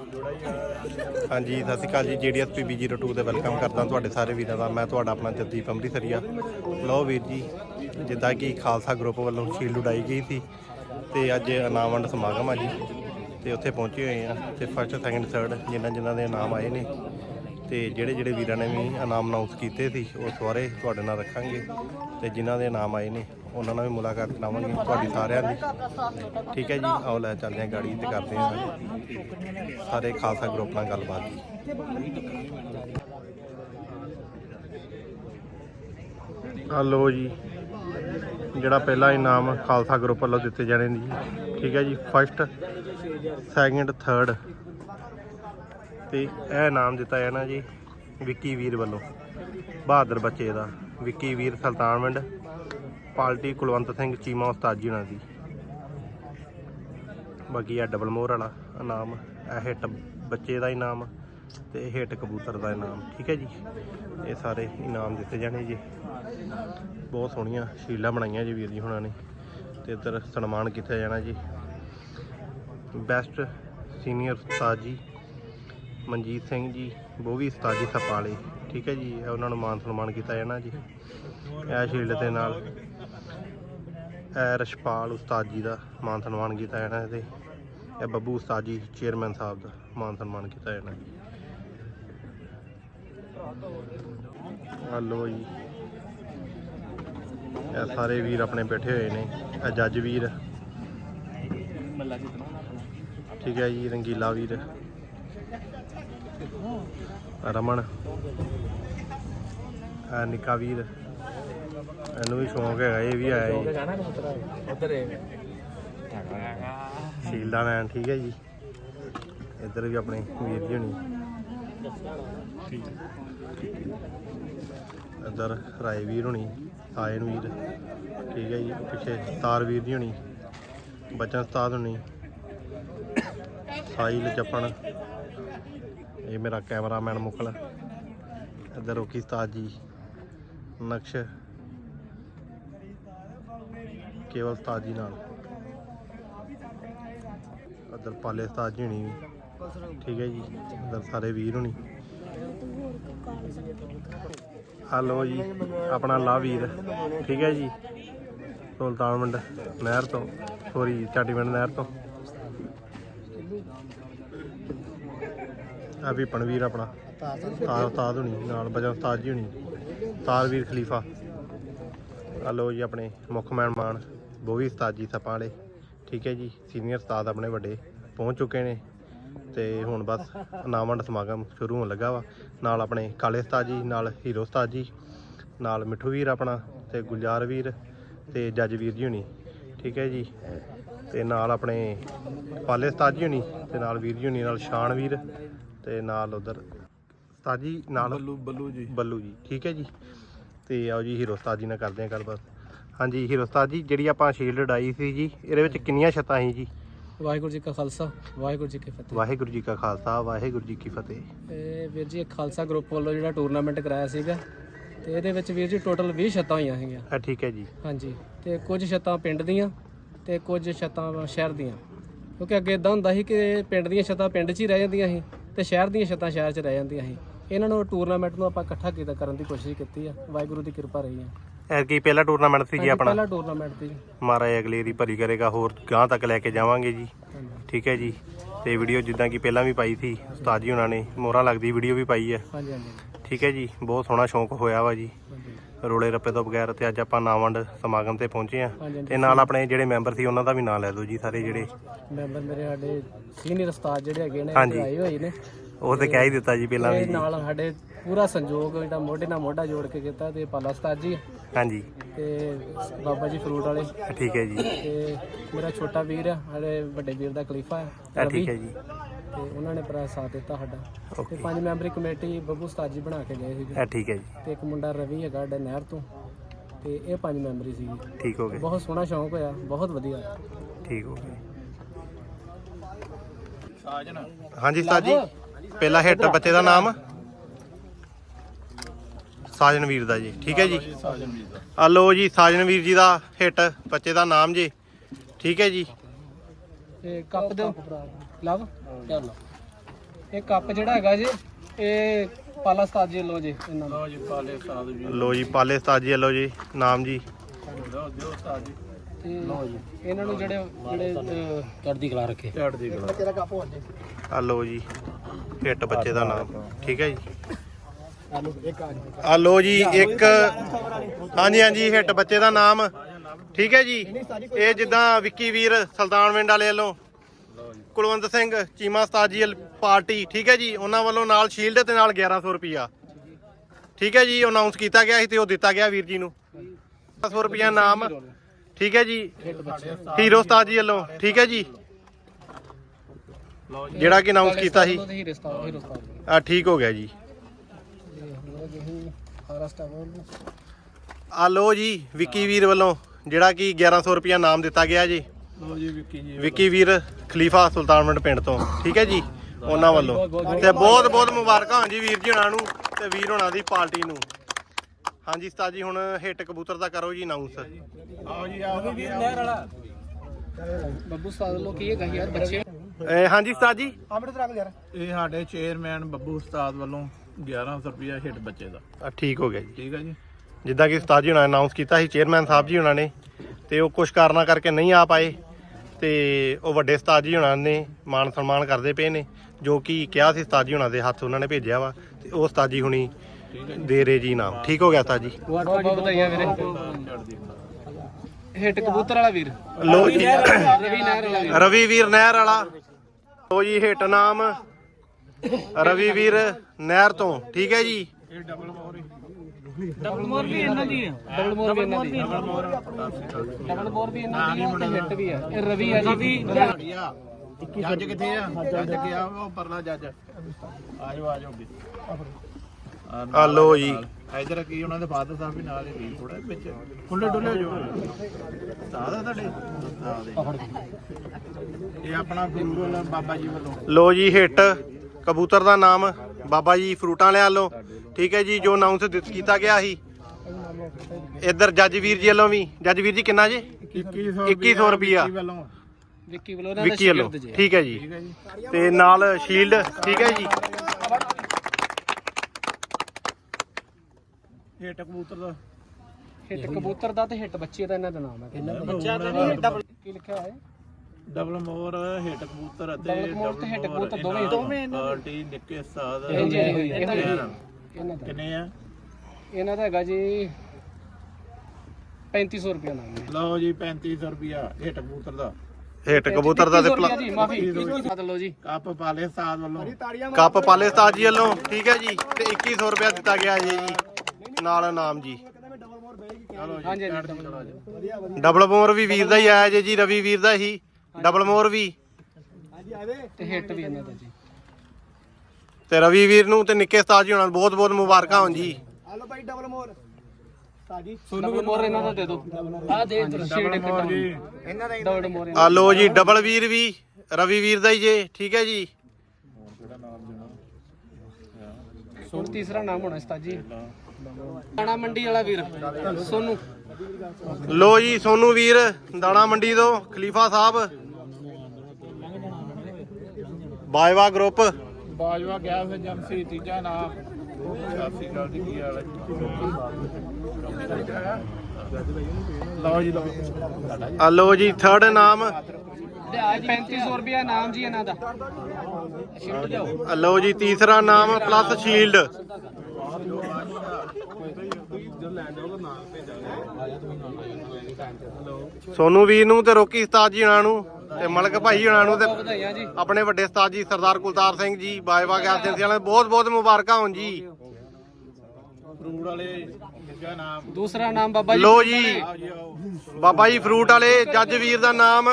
ਹਾਂਜੀ, ਸਤਿ ਸ਼੍ਰੀ ਅਕਾਲ ਜੀ। ਜੀਡੀਐਸ ਪੀਬੀ 02 ਤੇ ਵੈਲਕਮ ਕਰਦਾ ਤੁਹਾਡੇ ਸਾਰੇ ਵੀਰਾਂ ਦਾ। ਮੈਂ ਤੁਹਾਡਾ ਆਪਣਾ ਜਗਦੀਪ ਅੰਮ੍ਰਿਤਸਰੀਆ ਲਓ ਵੀਰ ਜੀ, ਜਿੱਦਾਂ ਕਿ ਖਾਲਸਾ ਗਰੁੱਪ ਵੱਲੋਂ ਸ਼ੀਲ ਉਡਾਈ ਗਈ ਸੀ ਤੇ ਅੱਜ ਇਨਾਮ ਵੰਡ ਸਮਾਗਮ ਆ ਜੀ। ਤੇ ਉੱਥੇ ਪਹੁੰਚੇ ਹੋਏ ਆ ਤੇ ਫਸਟ ਸੈਕੰਡ ਥਰਡ ਜਿਨ੍ਹਾਂ ਜਿਨ੍ਹਾਂ ਦੇ ਇਨਾਮ ਆਏ ਨੇ। ਤੇ ਜਿਹੜੇ ਜਿਹੜੇ ਵੀਰਾਂ ਨੇ ਵੀ ਇਨਾਮ ਅਨਾਉਂਸ ਕੀਤੇ ਸੀ, ਉਹ ਸਾਰੇ ਤੁਹਾਡੇ ਨਾਲ ਰੱਖਾਂਗੇ ਤੇ ਜਿਨ੍ਹਾਂ ਦੇ ਇਨਾਮ ਆਏ ਨੇ, ਉਹਨਾਂ ਨਾਲ ਵੀ ਮੁਲਾਕਾਤ ਕਰਾਵਾਂਗੇ ਤੁਹਾਡੀ ਸਾਰਿਆਂ ਦੀ। ਠੀਕ ਹੈ ਜੀ, ਆਓ ਲੈ ਚੱਲਦੇ ਹਾਂ ਗਾੜੀ ਤੇ ਕਰਦੇ ਹਾਂ ਸਾਰੇ ਖਾਲਸਾ ਗਰੁੱਪ ਨਾਲ ਗੱਲਬਾਤ। ਜੀ ਹਲੋ ਜੀ, ਜਿਹੜਾ ਪਹਿਲਾ ਇਨਾਮ ਖਾਲਸਾ ਗਰੁੱਪ ਵੱਲੋਂ ਦਿੱਤੇ ਜਾਣੇ ਨੇ ਜੀ। ਠੀਕ ਹੈ ਜੀ ਫਸਟ ਸੈਕਿੰਡ ਥਰਡ ਤੇ ਇਹ ਇਨਾਮ ਦਿੱਤਾ ਜਾਣਾ ਜੀ ਵਿੱਕੀ ਵੀਰ ਵੱਲੋਂ, ਬਹਾਦਰ ਬੱਚੇ ਦਾ, ਵਿੱਕੀ ਵੀਰ ਸੁਲਤਾਨਵਿੰਡ ਪਾਲਟੀ ਕੁਲਵੰਤ ਸਿੰਘ ਚੀਮਾ ਉਸਤਾਦ ਜੀ ਉਹਨਾਂ ਦੀ। ਬਾਕੀ ਆ ਡਬਲ ਮੋਹਰ ਵਾਲਾ ਇਨਾਮ ਇਹ ਹਿੱਟ ਬੱਚੇ ਦਾ ਇਨਾਮ ਤੇ ਇਹ ਹਿੱਟ ਕਬੂਤਰ ਦਾ ਇਨਾਮ ਠੀਕ ਹੈ ਜੀ? ਇਹ ਸਾਰੇ ਇਨਾਮ ਦਿੱਤੇ ਜਾਣੇ ਜੀ। ਬਹੁਤ ਸੋਹਣੀਆਂ ਸ਼ੀਲਾਂ ਬਣਾਈਆਂ ਜੀ ਵੀਰ ਜੀ ਹੁਣਾਂ ਨੇ ਤੇ ਇੱਧਰ ਸਨਮਾਨ ਕੀਤਾ ਜਾਣਾ ਜੀ। ਬੈਸਟ ਸੀਨੀਅਰ ਉਸਤਾਦ ਜੀ ਮਨਜੀਤ ਸਿੰਘ ਜੀ ਬੋਵੀ ਉਸਤਾਦ ਸਪਾਲੇ ਠੀਕ ਹੈ ਜੀ, ਇਹ ਉਹਨਾਂ ਨੂੰ ਮਾਨ ਸਨਮਾਨ ਕੀਤਾ ਜਾਣਾ ਜੀ, ਇਹ ਸ਼ੀਲਡ ਦੇ ਨਾਲ। ਇਹ ਰਸ਼ਪਾਲ ਉਸਤਾਦ ਜੀ ਦਾ ਮਾਨ ਸਨਮਾਨ ਕੀਤਾ ਜਾਣਾ ਤੇ ਇਹ ਬੱਬੂ ਉਸਤਾਦ ਜੀ ਚੇਅਰਮੈਨ ਸਾਹਿਬ ਦਾ ਮਾਨ ਸਨਮਾਨ ਕੀਤਾ ਜਾਣਾ ਜੀ। ਹਲੋ ਜੀ। ਇਹ ਸਾਰੇ ਵੀਰ ਆਪਣੇ ਬੈਠੇ ਹੋਏ ਨੇ, ਇਹ ਜੱਜ ਵੀਰ। ਠੀਕ ਹੈ ਜੀ, ਰੰਗੀਲਾ ਵੀਰ। ਰਮਨ। ਇਹ ਨਿੱਕਾ ਵੀਰ। ਇਹਨੂੰ ਵੀ ਸ਼ੌਂਕ ਹੈਗਾ ਇਹ ਵੀ ਆਇਆ ਜੀ। ਉਧਰ ਸ਼ੀਲਦਾ ਮੈਨ ਠੀਕ ਹੈ ਜੀ। ਇੱਧਰ ਵੀ ਆਪਣੇ ਵੀਰ ਜੀ ਹੋਣੀ। ਇੱਧਰ ਰਾਏ ਵੀਰ ਹੋਣੀ ਆਇਨ ਵੀਰ। ਠੀਕ ਹੈ ਜੀ ਪਿੱਛੇ ਸਤਾਰ ਵੀਰ ਜੀ ਹੋਣੀ। ਬਚਨ ਉਸਤਾਦ ਹੋਣੀ। ਸਾਈਲ ਜਪਣ ਇਹ ਮੇਰਾ ਕੈਮਰਾਮੈਨ ਮੁਕਲ ਇੱਧਰ ਰੋਕੀ ਉਸਤਾਦ ਜੀ ਨਕਸ਼। ਕੇਵਲ ਉਸਤਾਦ ਜੀ ਨਾਲ। ਇੱਧਰ ਪਾਲੇ ਸਤਾਜ ਜੀ ਹੋਣੀ ਵੀ। ਠੀਕ ਹੈ ਜੀ। ਇੱਧਰ ਸਾਰੇ ਵੀਰ ਹੋਣੀ। ਹਲੋ ਜੀ, ਆਪਣਾ ਲਾ ਵੀਰ। ਠੀਕ ਹੈ ਜੀ। ਸੁਲਤਾਨ ਸੁਲਤਾਨਵਿੰਡ ਨਹਿਰ ਤੋਂ, ਸੋਰੀ ਚਾਟੀਵਿੰਡ ਨਹਿਰ ਤੋਂ। ਆ ਵੀ ਪਣਵੀਰ ਆਪਣਾ। ਤਾਰ ਉਸਤਾਦ ਹੋਣੀ ਨਾਲ ਬਜਨ ਉਸਤਾਦ ਜੀ ਹੋਣੀ। ਤਾਰ ਵੀਰ ਖਲੀਫਾ ਹਲੋ ਜੀ ਆਪਣੇ ਮੁੱਖ ਮਹਿਮਾਨ ਬੋਵੀ ਉਸਤਾਦ ਜੀ ਸਪਾਂ ਵਾਲੇ। ਠੀਕ ਹੈ ਜੀ, ਸੀਨੀਅਰ ਉਸਤਾਦ ਆਪਣੇ ਵੱਡੇ, ਪਹੁੰਚ ਚੁੱਕੇ ਨੇ। ਤੇ ਹੁਣ ਬਸ ਇਨਾਮ ਸਮਾਗਮ ਸ਼ੁਰੂ ਹੋਣ ਲੱਗਾ ਵਾ। ਨਾਲ ਆਪਣੇ ਕਾਲੇ ਉਸਤਾਦ ਜੀ, ਨਾਲ ਹੀਰੋ ਉਸਤਾਦ ਜੀ, ਨਾਲ ਮਿੱਠੂ ਵੀਰ ਆਪਣਾ ਤੇ ਗੁਲਜ਼ਾਰ ਵੀਰ ਤੇ ਜੱਜ ਵੀਰ ਜੀ ਹੁਣੀ। ਠੀਕ ਹੈ ਜੀ, ਤੇ ਨਾਲ ਆਪਣੇ ਪਾਲੇ ਉਸਤਾਦ ਜੀ ਹੁਣੀ ਤੇ ਨਾਲ ਵੀਰ ਜੀ ਹੁਣੀ, ਨਾਲ ਸ਼ਾਨ ਵੀਰ। ਤੇ ਨਾਲ ਉਧਰ ਉਸਤਾਦ ਜੀ ਨਾਲ ਬੱਲੂ ਬੱਲੂ ਜੀ। ਬੱਲੂ ਜੀ ਠੀਕ ਹੈ ਜੀ। ਤੇ ਆਓ ਜੀ ਹੀਰੋ ਉਸਤਾਦ ਜੀ ਨਾਲ ਕਰਦੇ ਹਾਂ ਗੱਲਬਾਤ। ਹਾਂਜੀ ਹੀਰੋ ਉਸਤਾਦ ਜੀ ਜਿਹੜੀ ਆਪਾਂ ਸ਼ੀਲਡ ਉਡਾਈ ਸੀ ਜੀ ਇਹਦੇ ਵਿੱਚ ਕਿੰਨੀਆਂ ਛੱਤਾਂ ਸੀ ਜੀ? ਵਾਹਿਗੁਰੂ ਜੀ ਕਾ ਖਾਲਸਾ ਵਾਹਿਗੁਰੂ ਜੀ ਕੀ ਫਤਿਹ। ਵਾਹਿਗੁਰੂ ਜੀ ਕਾ ਖਾਲਸਾ ਵਾਹਿਗੁਰੂ ਜੀ ਕੀ ਫਤਿਹ। ਇਹ ਵੀਰ ਜੀ ਖਾਲਸਾ ਗਰੁੱਪ ਵੱਲੋਂ ਜਿਹੜਾ ਟੂਰਨਾਮੈਂਟ ਕਰਾਇਆ ਸੀਗਾ ਤੇ ਇਹਦੇ ਵਿੱਚ ਵੀਰ ਜੀ ਟੋਟਲ 20 ਛੱਤਾਂ ਹੋਈਆਂ ਹੈਗੀਆਂ ਆ ਠੀਕ ਹੈ ਜੀ। ਹਾਂਜੀ ਤੇ ਕੁਝ ਛੱਤਾਂ ਪਿੰਡ ਦੀਆਂ ਤੇ ਕੁਝ ਛੱਤਾਂ ਸ਼ਹਿਰ ਦੀਆਂ। ਕਿਉਂਕਿ ਅੱਗੇ ਇਦਾਂ ਹੁੰਦਾ ਸੀ ਕਿ ਪਿੰਡ ਦੀਆਂ ਛੱਤਾਂ ਪਿੰਡ 'ਚ ਹੀ ਰਹਿ ਜਾਂਦੀਆਂ ਸੀ। ਤੇ ਸ਼ਹਿਰ ਦੀਆਂ ਛੱਤਾਂ ਸ਼ਹਿਰ 'ਚ ਰਹਿ ਜਾਂਦੀਆਂ ਸੀ। ਇਹਨਾਂ ਨੂੰ ਟੂਰਨਾਮੈਂਟ ਨੂੰ ਆਪਾਂ ਇਕੱਠਾ ਕੀਤਾ ਕਰਨ ਦੀ ਕੋਸ਼ਿਸ਼ ਕੀਤੀ ਆ। ਵਾਹਿਗੁਰੂ ਦੀ ਕਿਰਪਾ ਰਹੀ ਆ। ਐਤਕੀ ਪਹਿਲਾ ਟੂਰਨਾਮੈਂਟ ਸੀ ਜੀ ਹਾਂਜੀ, ਆਪਣਾ? ਪਹਿਲਾ ਟੂਰਨਾਮੈਂਟ ਸੀ। ਮਹਾਰਾਜ ਅਗਲੇ ਦੀ ਭਰੀ ਕਰੇਗਾ ਹੋਰ ਗਾਂ ਤੱਕ ਲੈ ਕੇ ਜਾਵਾਂਗੇ ਜੀ। ਹਾਂਜੀ। ਠੀਕ ਹੈ ਜੀ। ਤੇ ਵੀਡੀਓ ਜਿੱਦਾਂ ਕਿ ਪਹਿਲਾਂ ਵੀ ਪਾਈ ਸੀ ਉਸਤਾਦ ਜੀ ਉਹਨਾਂ ਨੇ। ਮੋਹਰਾਂ ਲੱਗਦੀ ਵੀਡੀਓ ਵੀ ਪਾਈ ਹੈ ਹਾਂਜੀ ਹਾਂਜੀ। ਠੀਕ ਹੈ ਜੀ। ਬਹੁਤ ਸੋਹਣਾ ਸ਼ੌਂਕ ਹੋਇਆ ਵਾ ਜੀ। ਹਾਂਜੀ। ਰੋਲੇ ਰੱਪੇ ਤੋਂ ਬਗੈਰ ਤੇ ਅੱਜ ਆਪਾਂ ਨਾਵੰਡ ਸਮਾਗਮ ਤੇ ਪਹੁੰਚੇ ਆ ਹਾਂਜੀ ਤੇ ਨਾਲ ਆਪਣੇ ਜਿਹੜੇ ਮੈਂਬਰ ਸੀ ਉਹਨਾਂ ਦਾ ਵੀ ਨਾਮ ਲੈ ਦਿਓ ਜੀ ਸਾਰੇ ਜਿਹੜੇ। ਮੈਂਬਰ ਮੇਰੇ ਸਾਡੇ ਸੀਨੀਅਰ ਉਸਤਾਦ ਜਿਹੜੇ ਹੈਗੇ ਨੇ ਹਾਂਜੀ। ਇੱਥੇ ਆਏ ਹੋਏ ਨੇ। ਉਹ ਤੇ ਕਹਿ ਹੀ ਦਿੱਤਾ ਜੀ ਪਹਿਲਾਂ ਵੀ। ਜੀ। ਨਾਲ ਸਾਡੇ ਪੂਰਾ ਸੰਯੋਗ ਜਿਹੜਾ ਮੋਢੇ ਨਾਲ ਮੋਢਾ ਜੋੜ ਕੇ ਕੀਤਾ ਤੇ ਪਾਲਾ ਉਸਤਾਦ ਜੀ। ਹਾਂਜੀ। ਤੇ ਬਾਬਾ ਜੀ ਫਰੂਟ ਵਾਲੇ। ਠੀਕ ਹੈ ਜੀ। ਤੇ ਮੇਰਾ ਛੋਟਾ ਵੀਰ ਆ ਸਾਡੇ ਵੱਡੇ ਵੀਰ ਦਾ ਖਲੀਫਾ ਹੈ ਠੀਕ ਹੈ ਜੀ। ਤੇ ਉਹਨਾਂ ਨੇ ਬੜਾ ਸਾਥ ਦਿੱਤਾ ਸਾਡਾ। ਤੇ ਪੰਜ ਮੈਂਬਰੀ ਕਮੇਟੀ ਬੱਬੂ ਉਸਤਾਦ ਜੀ ਬਣਾ ਕੇ ਗਏ ਸੀਗੇ। ਆ ਠੀਕ ਹੈ ਜੀ। ਤੇ ਇੱਕ ਮੁੰਡਾ ਰਵੀ ਹੈਗਾ ਸਾਡੇ ਨਹਿਰ ਤੋਂ। ਤੇ ਇਹ ਪੰਜ ਮੈਂਬਰੀ ਸੀਗੀ। ਠੀਕ ਹੋ ਗਏ। ਬਹੁਤ ਸੋਹਣਾ ਸ਼ੌਂਕ ਹੋਇਆ ਬਹੁਤ ਵਧੀਆ। ਠੀਕ ਹੋ ਗਏ। ਹਾਂਜੀ ਉਸਤਾਦ ਜੀ ਪਹਿਲਾ ਹਿੱਟ ਬੱਚੇ ਦਾ ਨਾਮ? ਸਾਜਨ ਵੀਰ ਦਾ ਜੀ ਠੀਕ ਹੈ ਜੀ। ਆ ਲੋ ਜੀ ਸਾਜਨ ਵੀਰ ਜੀ ਦਾ ਹਿੱਟ ਬੱਚੇ ਦਾ ਨਾਮ ਜੀ ਠੀਕ ਹੈ ਜੀ। ਤੇ ਕੱਪ ਦਿਓ। ਲਵ। ਚੱਲ। ਇਹ ਕੱਪ ਜਿਹੜਾ ਹੈਗਾ ਜੀ ਇਹ ਪਾਲਾ ਉਸਤਾਦ ਜੀ ਲੋ ਜੀ ਇਹਨਾਂ ਦਾ। ਜੀ ਪਾਲੇ ਸਾਧ ਜੀ ਲੋ ਜੀ ਪਾਲੇ ਉਸਤਾਦ ਜੀ ਲੋ ਜੀ ਨਾਮ ਜੀ। ਲਓ ਦਿਓ ਉਸਤਾਦ ਜੀ। ਤੇ ਇਹਨਾਂ ਨੂੰ ਜਿਹੜੇ ਜਿਹੜੇ ਚੜਦੀ ਕਲਾ ਰੱਖੇ। ਝੜ ਦੀ ਗਲਾ ਆ ਲੋ ਜੀ ਹਿੱਟ ਬੱਚੇ ਦਾ ਨਾਮ। ਠੀਕ ਹੈ ਜੀ। ਆ ਲੋ ਜੀ ਇੱਕ ਹਾਂਜੀ ਹਾਂਜੀ ਹਿੱਟ ਬੱਚੇ ਦਾ ਨਾਮ। ਠੀਕ ਹੈ ਜੀ। ਇਹ ਜਿੱਦਾਂ ਵਿੱਕੀ ਵੀਰ ਸੁਲਤਾਨਵਿੰਡ ਵਾਲੇ ਵੱਲੋਂ ਕੁਲਵੰਤ ਸਿੰਘ ਚੀਮਾ ਉਸਤਾਦ ਜੀ ਵੱਲ ਪਾਰਟੀ ਠੀਕ ਹੈ ਜੀ ਉਹਨਾਂ ਵੱਲੋਂ ਨਾਲ ਸ਼ੀਲਡ ਤੇ ਨਾਲ 1100 ਰੁਪਿਆ ਠੀਕ ਹੈ ਜੀ ਅਨਾਉਂਸ ਕੀਤਾ ਗਿਆ ਸੀ ਤੇ ਉਹ ਦਿੱਤਾ ਗਿਆ ਵੀਰ ਜੀ ਨੂੰ। 1100 ਰੁਪਿਆ ਨਾਮ ਠੀਕ ਹੈ ਜੀ ਹੀਰੋ ਉਸਤਾਦ ਜੀ ਵੱਲੋਂ ਠੀਕ ਹੈ ਜੀ। ਜਿਹੜਾ ਕਿ ਅਨਾਉਂਸ ਕੀਤਾ ਸੀ। ਆ ਠੀਕ ਹੋ ਗਿਆ ਜੀ। ਆ ਲੋ ਜੀ ਵਿੱਕੀ ਵੀਰ ਵੱਲੋਂ। ਜਿਹੜਾ ਕਿ 1100 ਰੁਪਿਆ ਨਾਮ ਦਿੱਤਾ ਗਿਆ ਜੀ। ਲਓ ਜੀ ਵਿੱਕੀ ਜੀ ਵਿੱਕੀ ਵੀਰ ਖਲੀਫਾ ਸੁਲਤਾਨਵਿੰਡ ਪਿੰਡ ਤੋਂ ਠੀਕ ਹੈ ਜੀ? ਉਹਨਾਂ ਵੱਲੋਂ। ਤੇ ਬਹੁਤ ਬਹੁਤ ਮੁਬਾਰਕਾਂ ਜੀ ਵੀਰ ਜੀ ਉਹਨਾਂ ਨੂੰ ਤੇ ਵੀਰ ਹੋਣਾ ਦੀ ਪਾਰਟੀ ਨੂੰ। ਹਾਂਜੀ ਉਸਤਾਦ ਜੀ ਹੁਣ ਹਿੱਟ ਕਬੂਤਰ ਦਾ ਕਰੋ ਜੀ ਅਨਾਉਂਸ ਆਓ ਜੀ ਆਓ। ਜੀ ਨਹਿਰ ਵਾਲਾ। ਬੱਬੂ ਉਸਤਾਦ ਲੋ ਕੀ ਹੈਗਾ ਯਾਰ ਬੱਚੇ ਹਾਂਜੀ ਉਸਤਾਦ ਜੀ। ਇਹ ਸਾਡੇ ਚੇਅਰਮੈਨ ਬੱਬੂ ਉਸਤਾਦ ਵੱਲੋਂ 1100 ਰੁਪਿਆ ਹਿੱਟ ਬੱਚੇ ਦਾ। ਆ ਠੀਕ ਹੋ ਗਿਆ ਜੀ। ਠੀਕ ਹੈ ਜੀ? ਜਿੱਦਾਂ ਕਿ ਉਸਤਾਦ ਜੀ ਹੁਣਾਂ ਨੇ ਅਨਾਉਂਸ ਕੀਤਾ ਸੀ ਚੇਅਰਮੈਨ ਸਾਹਿਬ ਜੀ ਹੁਣਾਂ ਨੇ ਤੇ ਉਹ ਕੁਝ ਕਾਰਨਾਂ ਕਰਕੇ ਨਹੀਂ ਆ ਪਾਏ ਤੇ ਉਹ ਵੱਡੇ ਉਸਤਾਦ ਜੀ ਹੁਣਾਂ ਨੇ ਮਾਨ ਸਨਮਾਨ ਕਰਦੇ ਪਏ ਨੇ ਜੋ ਕਿ ਕਿਹਾ ਸੀ ਉਸਤਾਦ ਜੀ ਹੁਣਾਂ ਦੇ ਹੱਥ ਉਹਨਾਂ ਨੇ ਭੇਜਿਆ ਵਾ ਤੇ ਉਹ ਉਸਤਾਦ ਜੀ ਹੁਣੀ ਦੇ ਰਹੇ ਜੀ ਨਾਮ। ਠੀਕ ਹੋ ਗਿਆ ਉਸਤਾਦ ਜੀ? ਬਹੁਤ ਬਹੁਤ ਵਧਾਈਆਂ ਵੀਰੇ। ਝੜਦੀ ਗਲਾ ਹਿੱਟ ਕਬੂਤਰ ਵਾਲਾ ਵੀਰ। ਲੋ ਜੀ। ਰਵੀ ਨਹਿਰ ਵਾਲਾ। ਵੀਰ। ਰਵੀ ਵੀਰ ਨਹਿਰ ਵਾਲਾ। ਲੋ ਜੀ ਹਿੱਟ ਨਾਮ। ਰਵੀ ਵੀਰ ਨਹਿਰ ਤੋਂ। ਠੀਕ ਹੈ ਜੀ? ਇਹ ਡਬਲ ਡਬਲ ਮੋਰ ਵੀ ਇਹਨਾਂ ਦੀ ਹੈ ਡਬਲ ਮੋਰ ਵੀ ਇਹਨਾਂ ਦੀ ਹੈ ਡਬਲ ਮੋਰ ਡਬਲ ਮੋਰ ਵੀ ਇਹਨਾਂ ਦੀ ਹੈ ਤੇ ਹਿੱਟ ਵੀ ਹੈ ਇਹ ਰਵੀ ਹੈ ਜੀ। ਵਧੀਆ ਜੱਜ ਕਿੱਥੇ ਆ? ਜੱਜ ਗਿਆ ਉਹ ਪਰਲਾ ਜੱਜ। ਆਜੋ ਆਜੋ ਵੀ ਆ ਲੋ ਜੀ। ਇਧਰ ਕੀ ਉਹਨਾਂ ਦੇ ਫਾਦਰ ਸਾਹਿਬ ਵੀ ਨਾਲ ਹੀ ਵੀ ਥੋੜਾ ਵਿੱਚ। ਖੁੱਲੇ ਡੁੱਲੇ ਜੋ। ਸਾਦਾ ਤੁਹਾਡੇ। ਇਹ ਆਪਣਾ ਗੁਰੂ ਬਾਬਾ ਜੀ ਵੱਲੋਂ। ਲੋ ਜੀ ਹਿੱਟ। ਕਬੂਤਰ ਦਾ ਨਾਮ ਬਾਬਾ ਜੀ ਫਰੂਟਾਂ ਵਾਲਿਆਂ ਵੱਲੋਂ ਠੀਕ ਹੈ ਜੀ ਜੋ ਅਨਾਉਂਸ ਦਿੱਤ ਕੀਤਾ ਗਿਆ ਸੀ। ਇੱਧਰ ਜੱਜ ਵੀਰ ਜੀ ਵੱਲੋਂ ਵੀ ਜੱਜ ਵੀਰ ਜੀ ਕਿੰਨਾ ਜੀ? 2100 2100 ਰੁਪਿਆ। ਵਿੱਕੀ ਵੱਲੋਂ। ਵਿੱਕੀ ਵੱਲੋਂ ਦਾ ਵਿੱਕੀ ਠੀਕ ਹੈ ਜੀ। ਠੀਕ ਹੈ ਜੀ। ਤੇ ਨਾਲ ਸ਼ੀਲਡ ਠੀਕ ਹੈ ਜੀ। ਇਹ ਕਬੂਤਰ ਦਾ। ਹਿੱਟ ਕਬੂਤਰ ਦਾ ਤੇ ਹਿੱਟ ਬੱਚੇ ਦਾ ਇਹਨਾਂ ਦਾ ਨਾਮ ਹੈ। ਬੱਚਾ ਦਾ ਨਹੀਂ ਹਿੱਟ ਕੀ ਲਿਖਿਆ ਹੋਇਆ ਹੈ? ਡਬਲ ਮੋਰ ਹਿੱਟ ਕਬੂਤਰ ਅਤੇ ਡਬਲ ਮੋਰ ਤੇ ਹਿੱਟ ਕਬੂਤਰ ਦੋਵੇਂ- ਦੋਵੇਂ ਪਾਰਟੀ ਨਿੱਕੇ ਸਾਦ ਕਿੰਨੇ ਆ? ਇਹਨਾਂ ਦਾ ਹੈਗਾ ਜੀ 3500 ਰੁਪਏ ਨਾਮ ਹੈ। ਲਓ ਜੀ 3500 ਰੁਪਿਆ ਹਿੱਟ ਕਬੂਤਰ ਦਾ। ਹਿੱਟ ਕਬੂਤਰ ਦਾ ਤੇ 2100 ਪਲਾ- ਰੁਪਇਆ। ਜੀ ਮਾਫੀ ਬਦਲੋ ਜੀ। ਕੱਪ ਪਾਲੇ ਸਾਦ ਵੱਲੋਂ। ਕੱਪ ਪਾਲੇ ਉਸਤਾਦ ਜੀ ਵੱਲੋਂ ਠੀਕ ਹੈ ਜੀ। ਤੇ 2100 ਰੁਪਇਆ ਦਿੱਤਾ ਗਿਆ ਜੀ ਜੀ। ਨਾਲ ਇਨਾਮ ਜੀ। ਡਬਲ ਮੋਰ ਵੀ ਵੀਰ ਦਾ ਹੀ ਆਇਆ ਜੇ ਜੀ ਰਵੀ ਵੀਰ ਦਾ ਹੀ। ਡਬਲ ਮੋਰ ਵੀ। ਤੇ ਹਿੱਟ ਵੀ ਇਹਨਾਂ ਦਾ ਜੀ। ਤੇ ਰਵੀ ਵੀਰ ਨੂੰ ਤੇ ਨਿੱਕੇ ਉਸਤਾਦ ਜੀ ਹੁਣਾਂ ਨੂੰ ਬਹੁਤ ਬਹੁਤ ਮੁਬਾਰਕਾਂ ਹੋਣ ਜੀ। ਡਬਲ ਮੋਰ ਇਹਨਾਂ ਦਾ ਦੇ ਦਿਓ ਆ ਦੇ ਸ਼ੀਟ ਇੱਕ ਮੋਰ ਜੀ। ਇਹਨਾਂ ਦਾ ਡਬਲ ਮੋਰ ਆ ਲੋ ਜੀ ਡਬਲ ਵੀਰ ਵੀ ਰਵੀ ਵੀਰ ਦਾ ਹੀ ਜੇ ਠੀਕ ਹੈ ਜੀ। ਹੁਣ ਤੀਸਰਾ ਨਾਮ ਹੋਣਾ ਉਸਤਾਦ ਜੀ। ਦਾਣਾ ਮੰਡੀ ਵਾਲਾ ਵੀਰ ਸੋਨੂ। ਲੋ ਜੀ ਸੋਨੂ ਵੀਰ ਦਾਣਾ ਮੰਡੀ ਤੋਂ ਖਲੀਫਾ ਸਾਹਿਬ। Bajwa group. Bajwa gas agency ਤੀਜਾ ਨਾਮ ਸਤਿ ਸ਼੍ਰੀ ਅਕਾਲ ਜੀ ਕੀ ਹਾਲ ਹੈ ਲਓ ਜੀ ਲਓ ਜੀ ਆ ਲੋ ਜੀ ਥਰਡ ਨਾਮ 3500 ਰੁਪਏ ਨਾਮ ਜੀ ਇਹਨਾਂ ਦਾ। ਸ਼ਿਫਟ ਜਾਓ ਆ ਲੋ ਜੀ ਤੀਸਰਾ ਨਾਮ ਪਲੱਸ ਸ਼ੀਲਡ ਸੋਨੂ ਵੀਰ ਨੂੰ ਤੇ ਰੋਕੀ ਉਸਤਾਦ ਜੀ ਉਹਨਾਂ ਨੂੰ। ਤੇ ਮਲਕ ਭਾਈ ਉਹਨਾਂ ਨੂੰ ਤੇ ਵਧਾਈਆਂ ਜੀ। ਆਪਣੇ ਵੱਡੇ ਉਸਤਾਦ ਜੀ ਸਰਦਾਰ ਕੁਲਤਾਰ ਸਿੰਘ ਜੀ ਬਾਜਵਾ ਗੈਸ ਏਜੰਸੀ ਵਾਲਿਆਂ ਨੂੰ ਬਹੁਤ ਬਹੁਤ ਮੁਬਾਰਕਾਂ ਹੋਣ ਜੀ। ਫਰੂਟ ਵਾਲੇ ਦੂਜਾ ਨਾਮ। ਦੂਸਰਾ ਨਾਮ ਬਾਬਾ ਜੀ। ਲੋ ਜੀ ਬਾਬਾ ਜੀ ਫਰੂਟ ਵਾਲੇ ਜੱਜ ਵੀਰ ਦਾ ਨਾਮ।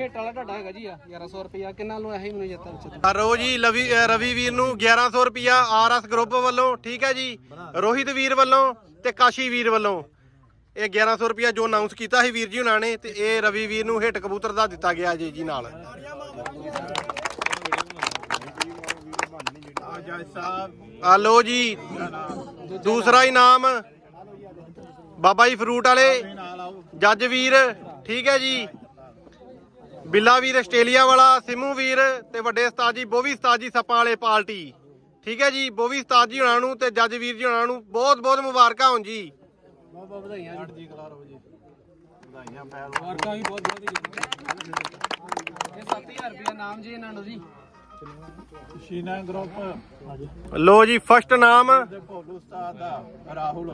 ਹਿੱਟ ਵਾਲਾ ਤੁਹਾਡਾ ਹੈਗਾ ਜੀ ਆ 1100 ਰੁਪਿਆ ਕਿੰਨਾ ਲੋ ਇਹੀ ਮੈਨੂੰ ਜੱਤਾ ਵਿੱਚ। ਰੋ ਜੀ ਲਵੀ ਰਵੀ ਵੀਰ ਨੂੰ 1100 ਰੁਪਿਆ ਆਰਐਸ ਗਰੁੱਪ ਵੱਲੋਂ ਠੀਕ ਹੈ ਜੀ। ਰੋਹਿਤ ਵੀਰ ਵੱਲੋਂ ਤੇ ਕਾਸ਼ੀ ਵੀਰ ਵੱਲੋਂ। ਇਹ 1100 ਰੁਪਿਆ ਜੋ ਅਨਾਉਂਸ ਕੀਤਾ ਸੀ ਵੀਰ ਜੀ ਉਹਨਾਂ ਨੇ ਤੇ ਇਹ ਰਵੀ ਵੀਰ ਨੂੰ ਹਿੱਟ ਕਬੂਤਰ ਦਾ ਦਿੱਤਾ ਗਿਆ ਜੀ ਜੀ ਨਾਲ। ਆ ਜੱਜ ਸਾਹਿਬ ਲੋ ਜੀ ਨਾਮ ਦੂਸਰਾ ਇਨਾਮ ਬਾਬਾ ਜੀ ਫਰੂਟ ਵਾਲੇ, ਜੱਜ ਵੀਰ, ਠੀਕ ਹੈ ਜੀ। ਬਿੱਲਾ ਵੀਰ ਆਸਟ੍ਰੇਲੀਆ ਵਾਲਾ, ਸਿਮੂ ਵੀਰ ਤੇ ਵੱਡੇ ਉਸਤਾਦ ਜੀ, ਬੋਵੀ ਉਸਤਾਦ ਜੀ ਸੱਪਾਂ ਵਾਲੇ ਪਾਰਟੀ ਠੀਕ ਹੈ ਜੀ, ਬੋਵੀ ਉਸਤਾਦ ਜੀ ਹੁਣਾਂ ਨੂੰ ਤੇ ਜੱਜ ਵੀਰ ਜੀ ਹੁਣਾਂ ਨੂੰ ਬਹੁਤ ਬਹੁਤ ਮੁਬਾਰਕਾਂ ਹੋਣ ਜੀ। ਬਹੁਤ ਬਹੁਤ ਵਧਾਈਆਂ ਜੀ। ਜੀ ਕਲਾ ਰਹੋ ਜੀ। ਵਧਾਈਆਂ ਪੈਲ ਮੁਬਾਰਕਾਂ ਵੀ ਬਹੁਤ ਬਹੁਤ ਇਹ 7000 ਰੁਪਏ ਨਾਮ ਜੀ ਇਹਨਾਂ ਨੂੰ ਜੀ। ਸ਼ੀਨਾ ਗਰੁੱਪ। ਲੋ ਜੀ ਫਸਟ ਨਾਮ। ਤੇ ਭੋਲੂ ਉਸਤਾਦ ਦਾ ਰਾਹੁਲ।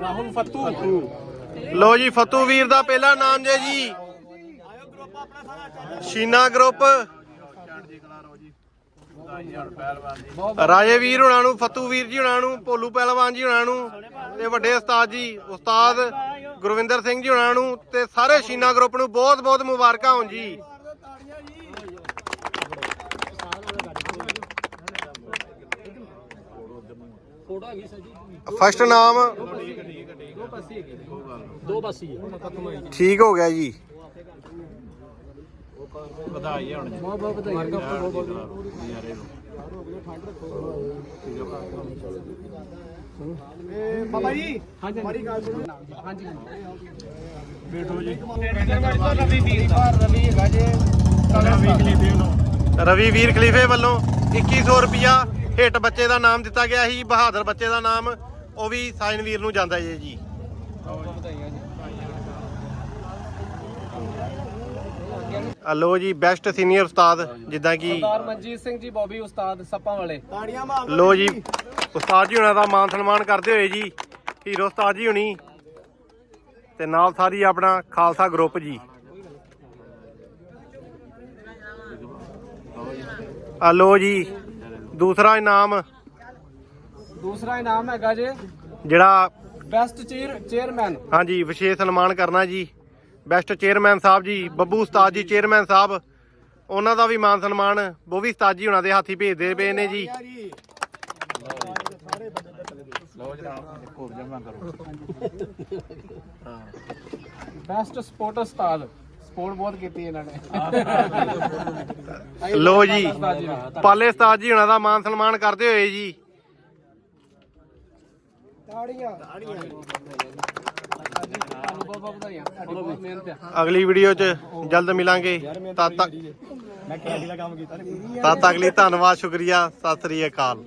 ਰਾਹੁਲ ਫੱਤੂ। ਲੋ ਜੀ ਫਤੂ ਵੀਰ ਦਾ ਪਹਿਲਾ ਨਾਮ ਜੇ ਜੀ। ਸ਼ੀਨਾ ਗਰੁੱਪ। ਰਾਜੇ ਵੀਰ ਹੁਣਾਂ ਨੂੰ ਫਤੂ ਵੀਰ ਜੀ ਹੁਣਾਂ ਨੂੰ ਭੋਲੂ ਪਹਿਲਵਾਨ ਜੀ ਹੁਣਾਂ ਨੂੰ ਤੇ ਵੱਡੇ ਉਸਤਾਦ ਜੀ ਉਸਤਾਦ ਗੁਰਵਿੰਦਰ ਸਿੰਘ ਜੀ ਹੁਣਾਂ ਨੂੰ ਤੇ ਸਾਰੇ ਸ਼ੀਨਾ ਗਰੁੱਪ ਨੂੰ ਬਹੁਤ ਬਹੁਤ ਮੁਬਾਰਕਾਂ ਹੋਣ ਜੀ। ਫਸਟ ਨਾਮ ਦੋ ਪਾਸੇ ਹੈਗੇ ਦੋ ਪਾਸੇ ਹੀ ਹੈ ਠੀਕ ਹੋ ਗਿਆ ਜੀ। ਵਧਾਈਆਂ ਹੋਣ ਜੀ। ਬਹੁਤ ਬਹੁਤ ਵਧਾਈਆਂ ਬਹੁਤ ਬਹੁਤ ਨਜ਼ਾਰੇ ਨੂੰ। ਬਾਬਾ ਜੀ ਹਾਂਜੀ ਮਾਰੀ ਗੱਲ ਸੁਣੋ। ਹਾਂਜੀ ਬੇਟੋ ਜੀ। ਰਵੀ ਵੀਰ ਰਵੀ ਹੈਗਾ ਜੇ। ਵੀਕਲੀ ਵੀ ਉਹਨੂੰ ਰਵੀ ਵੀਰ ਖਲੀਫੇ ਵੱਲੋਂ 2100 ਰੁਪਿਆ ਹਿੱਟ ਬੱਚੇ ਦਾ ਨਾਮ ਦਿੱਤਾ ਗਿਆ ਸੀ ਬਹਾਦਰ ਬੱਚੇ ਦਾ ਨਾਮ ਉਹ ਵੀ ਸਾਇਨ ਵੀਰ ਨੂੰ ਜਾਂਦਾ ਜੇ ਜੀ ਵਧਾਈਆਂ ਜੀ ਆ ਲੋ ਜੀ ਬੈਸਟ ਸੀਨੀਅਰ ਉਸਤਾਦ ਜਿੱਦਾਂ ਕਿ ਸਰਦਾਰ ਮਨਜੀਤ ਸਿੰਘ ਜੀ ਬੋਬੀ ਉਸਤਾਦ ਸੱਪਾਂ ਵਾਲੇ। ਲੋ ਜੀ। ਉਸਤਾਦ ਜੀ ਹੁਣਾਂ ਦਾ ਮਾਨ ਸਨਮਾਨ ਕਰਦੇ ਹੋਏ ਜੀ ਹੀਰੋ ਉਸਤਾਦ ਜੀ ਹੁਣੀ ਤੇ ਨਾਲ ਸਾਰੀ ਆਪਣਾ ਖਾਲਸਾ ਗਰੁੱਪ ਜੀ। ਆ ਲੋ ਜੀ ਦੂਸਰਾ ਇਨਾਮ। ਦੂਸਰਾ ਇਨਾਮ ਹੈਗਾ ਜੇ। ਜਿਹੜਾ ਬੈਸਟ ਚੇਅਰ ਚੇਅਰਮੈਨ ਹਾਂਜੀ ਵਿਸ਼ੇਸ਼ ਸਨਮਾਨ ਕਰਨਾ ਜੀ। ਬੈਸਟ ਚੇਅਰਮੈਨ ਸਾਹਿਬ ਜੀ ਬੱਬੂ ਉਸਤਾਦ ਜੀ ਚੇਅਰਮੈਨ ਸਾਹਿਬ। ਉਹਨਾਂ ਦਾ ਵੀ ਮਾਨ ਸਨਮਾਨ ਬੋਵੀ ਉਸਤਾਦ ਜੀ ਹੁਣਾਂ ਦੇ ਹੱਥੀ ਭੇਜਦੇ ਪਏ ਨੇ ਜੀ। ਲਓ ਜਨਾਬ ਕੋਪ ਜਮਾ ਕਰੋ ਬੈਸਟ ਸਪੋਰਟ ਉਸਤਾਦ। ਸਪੋਰਟ ਬਹੁਤ ਕੀਤੀ ਇਹਨਾਂ ਨੇ। ਲੋ ਜੀ। ਪਾਲੇ ਉਸਤਾਦ ਜੀ ਹੁਣਾਂ ਦਾ ਮਾਨ ਸਨਮਾਨ ਕਰਦੇ ਹੋਏ ਜੀ। ਬਹੁਤ ਅਗਲੀ ਵੀਡੀਓ 'ਚ ਜਲਦ ਮਿਲਾਂਗੇ। ਤਦ ਤੱਕ ਮੈਂ ਕੈਡੀ ਦਾ ਕੰਮ ਕੀਤਾ ਤਦ ਤੱਕ ਲਈ ਧੰਨਵਾਦ, ਸ਼ੁਕਰੀਆ। ਸਤਿ ਸ੍ਰੀ ਅਕਾਲ।